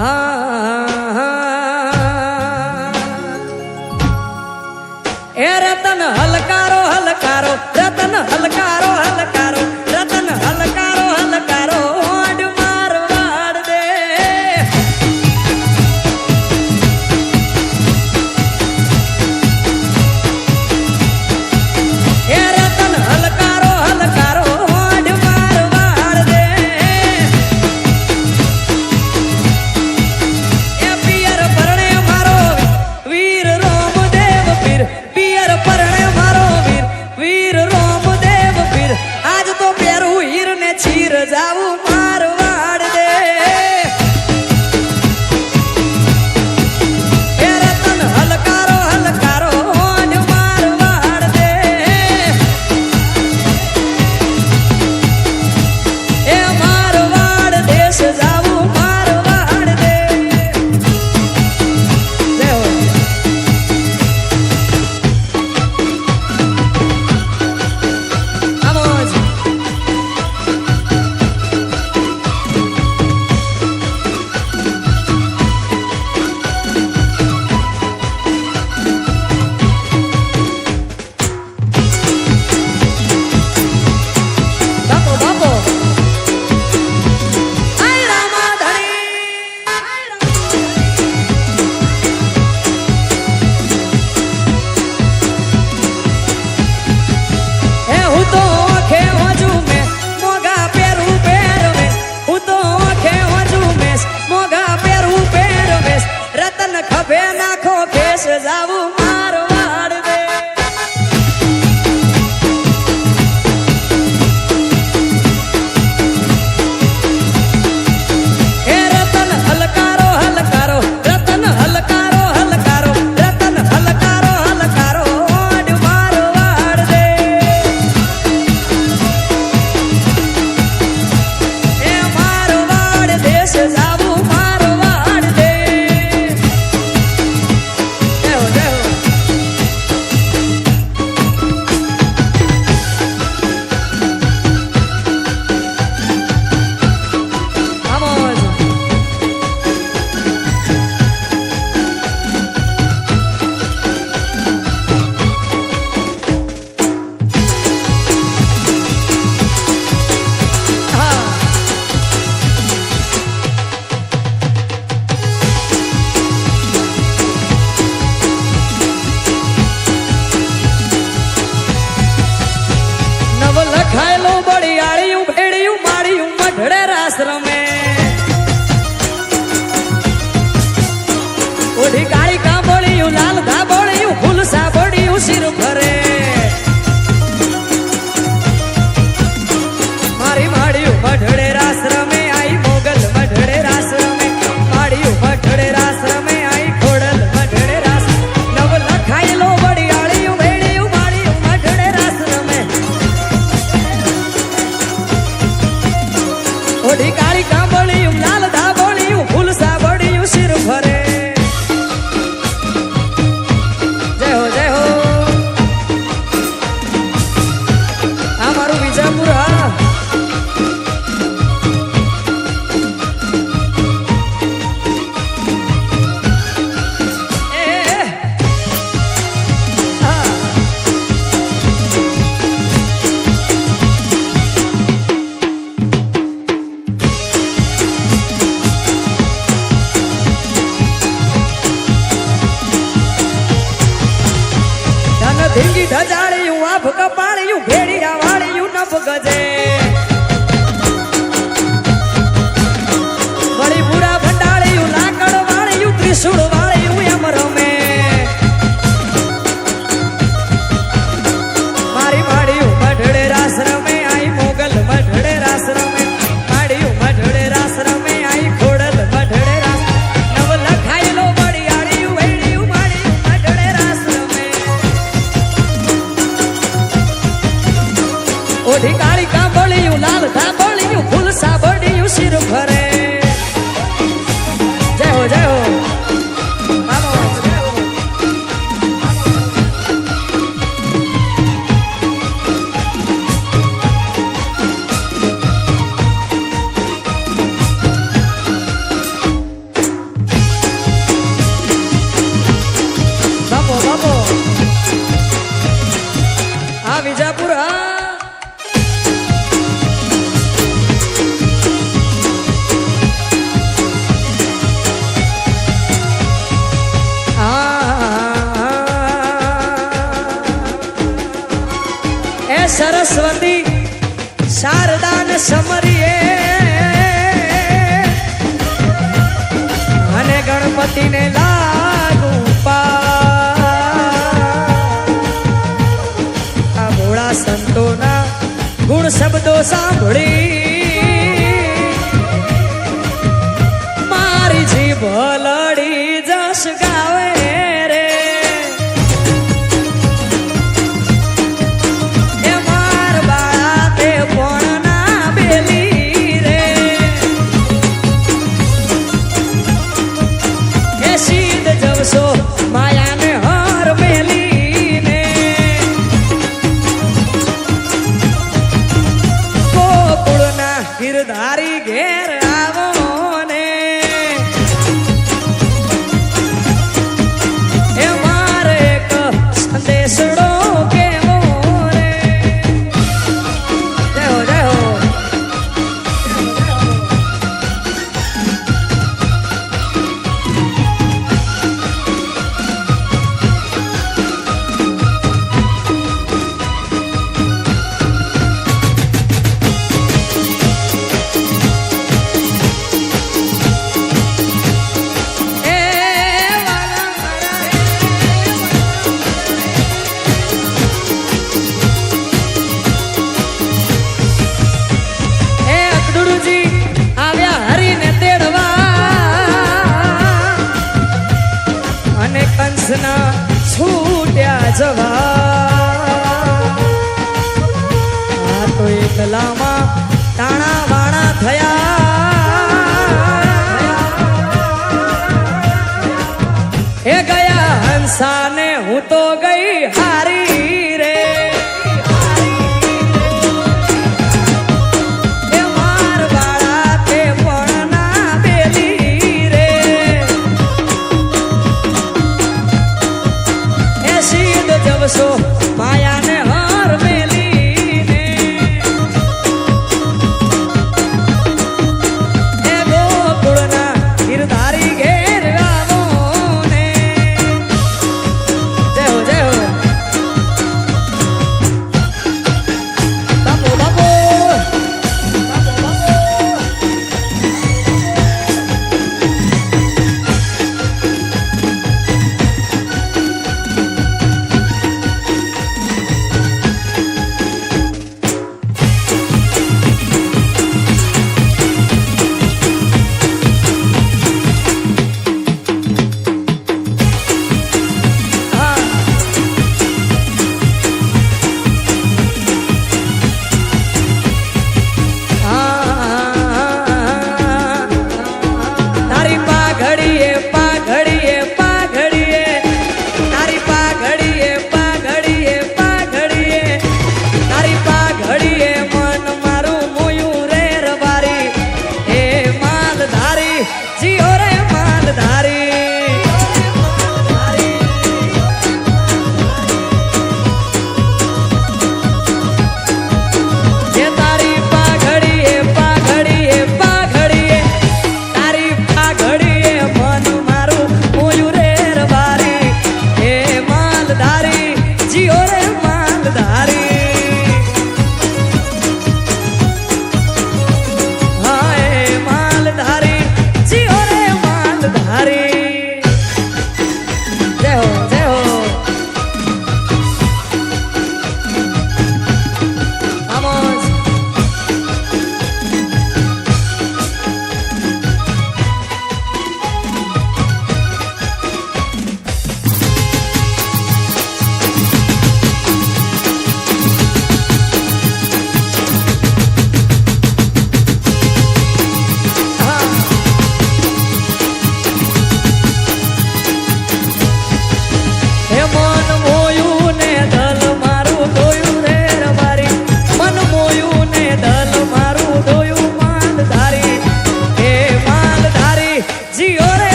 એ ઓઢી કાળી કાંબોળિયું લાલ ધાબોળિયું ફૂલ સાબોળિયું શિર ભરે એ સરસ્વતી શારદાન સમરીએ. અને ગણપતિને લાગુ આ ભોળા સંતોના ગુણ શબ્દો સાંભળી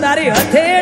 તારી હથેળી